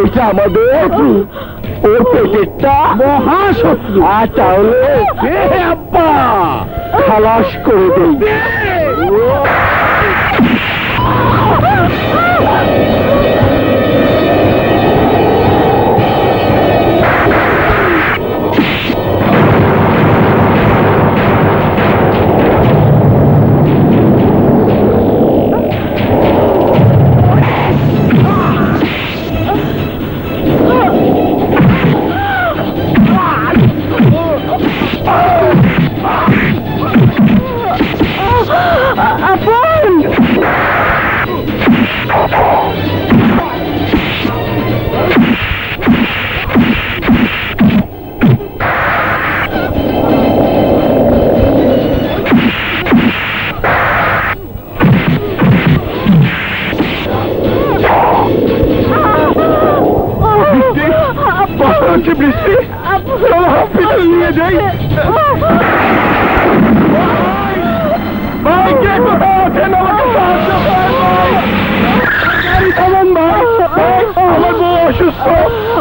এটা আমাদের ওর পেটেরটা। মহাশত্রু। আর তাহলে আব্বা খালাস করে দেই।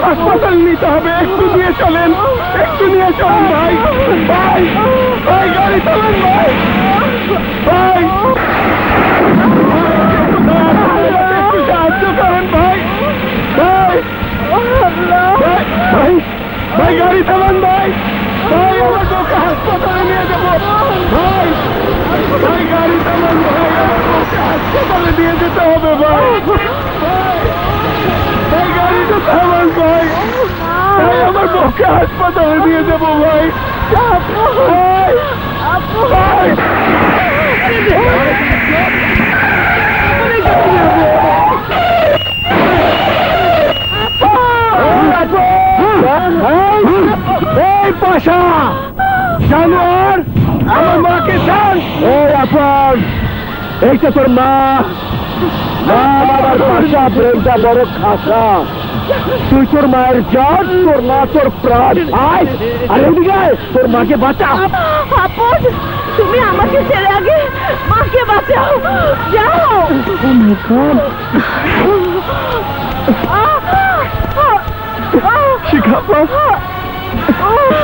হাসপাতাল নিতে হবে। একটু নিয়ে চলেন, একটু নিয়ে চলেন ভাই। ভাই ভাই, গাড়ি থামান ভাই। ভাই ভাই। গাড়ি থামান ভাই। ভাই হাসপাতালে নিয়ে যাব। ভাই ভাই, গাড়ি থামান ভাই। হাসপাতালে নিয়ে যেতে হবে ভাই গাড়িটা থামান ভাই ভাই আমার বউকে হাসপাতালে নিয়ে যাব ভাই। ভাই ভাই। এই পাশা এইটা তোর মা। বাবার পাশা প্রেমটা বড় খাসা। তুই তোর মায়ের জান তোর মা তোর প্রাণ। আয় আর এদিকে তোর মাকে বাঁচা আপন তুমি আমাকে ছেড়ে আগে মাকে বাঁচাও। যাও। শিখাপা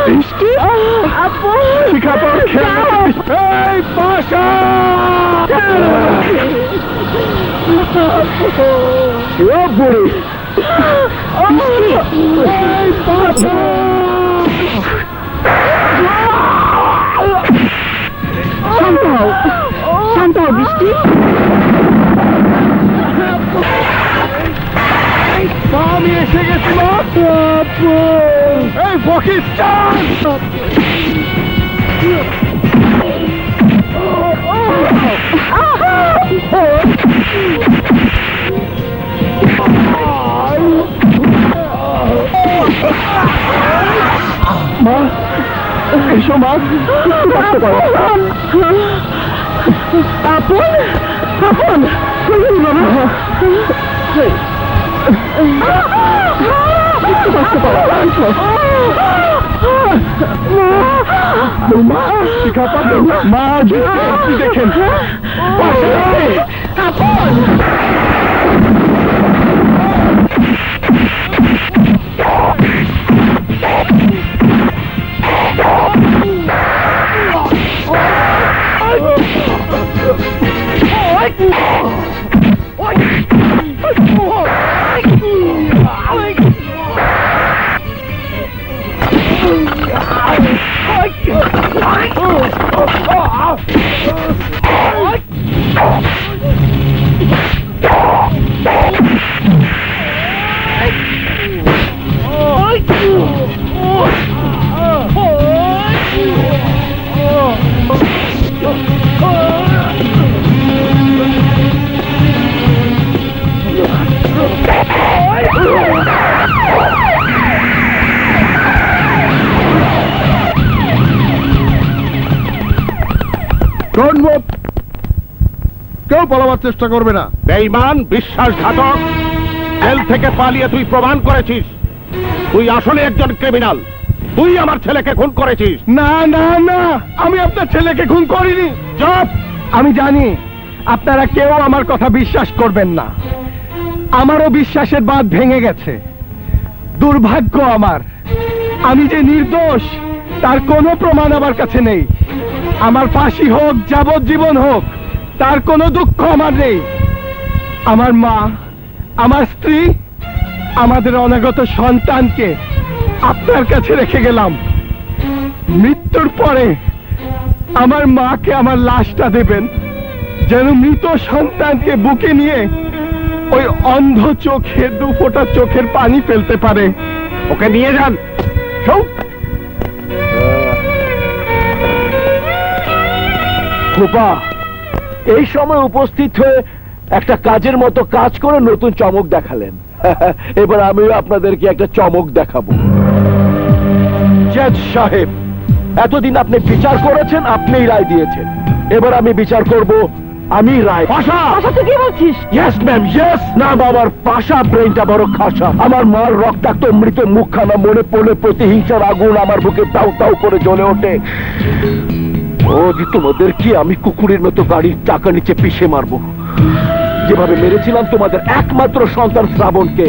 বৃষ্টি? আপন শিখাপা এই পাশা। ও বুড়ি শান্ত হও শান্ত হও বৃষ্টি আমি এসে গেছি এই পাকিস্তান এসো মা একটু কষ্ট করো আপন আপন কই বাবা একটু কষ্ট করো আসো। মা শিখা পাবে মা আপনি Oh! Don't move! কেউ পালাবার চেষ্টা করবে না। বেঈমান বিশ্বাসঘাতক জেল থেকে পালিয়ে তুই প্রমাণ করেছিস। তুই আসলে একজন ক্রিমিনাল তুই আমার ছেলেকে খুন করেছিস। না না না আমি আপনার ছেলেকে খুন করিনি। চুপ! আমি জানি আপনারা কেউ আমার কথা বিশ্বাস করবেন না। আমারও বিশ্বাসের বাঁধ ভেঙে গেছে। দুর্ভাগ্য আমার। আমি যে নির্দোষ তার কোনো প্রমাণ আমার কাছে নেই। আমার ফাঁসি হোক, যাবজ্জীবন হোক, তার কোনো দুঃখ আমার নেই। আমার মা, আমার স্ত্রী, আমাদের অনাগত সন্তানকে আপনার কাছে রেখে গেলাম। মৃত্যুর পরে আমার মাকে আমার লাশটা দেবেন, যেন মৃত সন্তানকে বুকে নিয়ে ওই অন্ধ চোখে, দু ফোঁটা চোখের পানি ফেলতে পারে। ওকে নিয়ে যান। সব খোপা এই সময় উপস্থিত হয়ে একটা কাজের মতো কাজ করে নতুন চমক দেখালেন। এবার আমিও আপনাদেরকে একটা চমক দেখাবো। জজ সাহেব এতদিন আপনি বিচার করেছেন আপনিই রায় দিয়েছেন। এবার আমি বিচার করব আমি রায় পাশা! আশা তুই কি বলছিস? ইয়েস ম্যাম ইয়েস না বাবার পাশা ব্রেনটা বড় খাসা। আমার মার রক্তাক্ত মৃত মুখখানা মনে পড়লে প্রতিহিংসার আগুন আমার বুকে তাও তাও করে জ্বলে ওঠে। ও যে তোমাদের কি আমি কুকুরের মতো গাড়ির টাকা নিচে পিষে মারবো? যেভাবে মেরেছিলাম তোমাদের একমাত্র সন্তান শ্রাবণকে।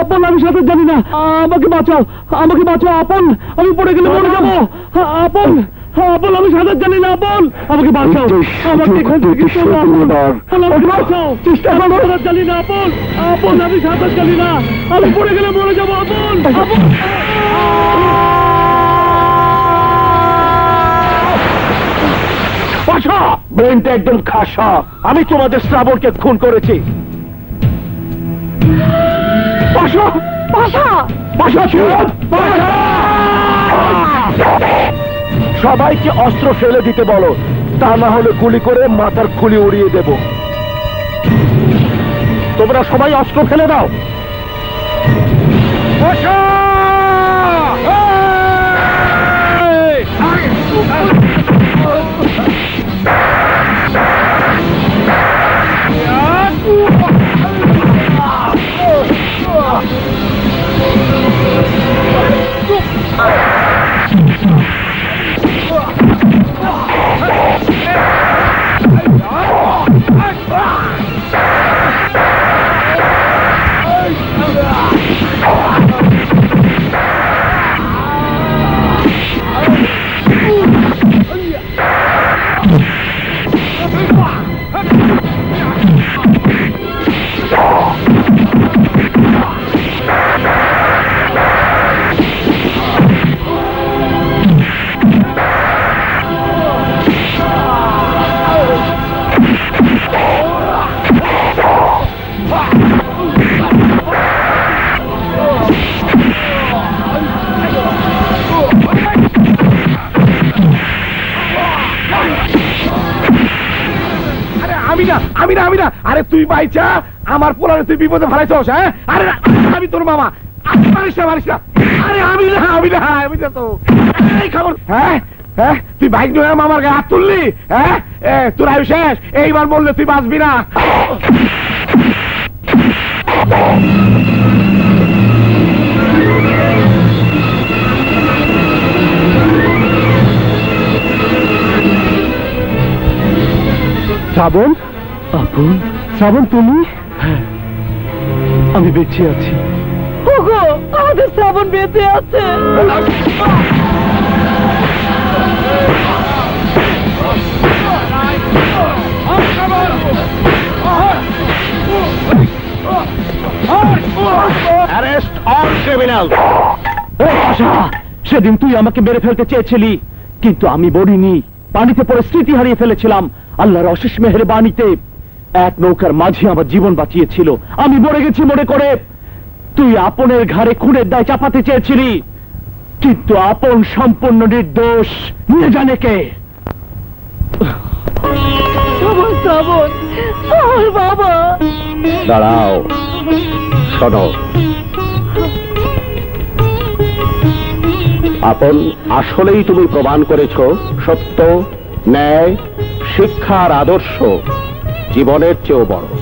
আপন আমি সাথে জানি আমাকে বাঁচাও আমাকে বাঁচাও, আপন, আমি পড়ে গেলে মরে যাব। আপন আপন আমি সাঁতার জানি না আপন আমাকে বাঁচাও। আমাকে এখান থেকে বাঁচাও। চেষ্টা করো। সাঁতার জানি না আপন আপন আমি সাঁতার জানি না। আমি পড়ে গেলে মরে যাব আপন ব্রেনটা একদম খাসা। আমি তোমাদের শ্রাবণকে খুন করেছি। পাশা পাশা পাশা ছিলাম পাশা সবাইকে অস্ত্র ফেলে দিতে বলো। তা না হলে গুলি করে মাথার খুলি উড়িয়ে দেব। তোমরা সবাই অস্ত্র ফেলে দাও। পাশা! আমি না আমি না আমি না। আরে তুই বাইচা, আমার পোলারে তুই বিপদে ফেলাইছস হ্যাঁ? আরে আমি তোর মামা। মারিস না মারিস না। আরে আমি না আমি না আমি না তো। এই খবর হ্যাঁ? হ্যাঁ? তুই বাইক নিয়ে মামার গায়ে হাত তুললি হ্যাঁ? তোর আয়ু শেষ। এইবার বললে তুই বাঁচবি না। শ্রাবণ? আপন। শ্রাবণ তুমি? আমি বেঁচে আছি। ওগো আমাদের শ্রাবণ বেঁচে আছে। অ্যারেস্ট অল ক্রিমিনাল সেদিন তুই আমাকে মেরে ফেলতে চেয়েছিলি কিন্তু আমি বলিনি পানিতে পড়ে স্মৃতি হারিয়ে ফেলেছিলাম। আল্লাহর অশেষ মেহের বাণীতে এক নৌকার মাঝে আমার জীবন বাঁচিয়েছিল। আমি মরে গেছি মনে করে। তুই আপনের ঘাড়ে খুনের দায় চাপাতে চেয়েছিলি। কিন্তু আপন সম্পূর্ণ নির্দোষ। নিয়ে জানে কে বাবা। দাঁড়াও। শোনো। আপন আসলেই তুমি প্রমাণ করেছ সত্য ন্যায় শিক্ষার আদর্শ জীবনের চেয়েও বড়।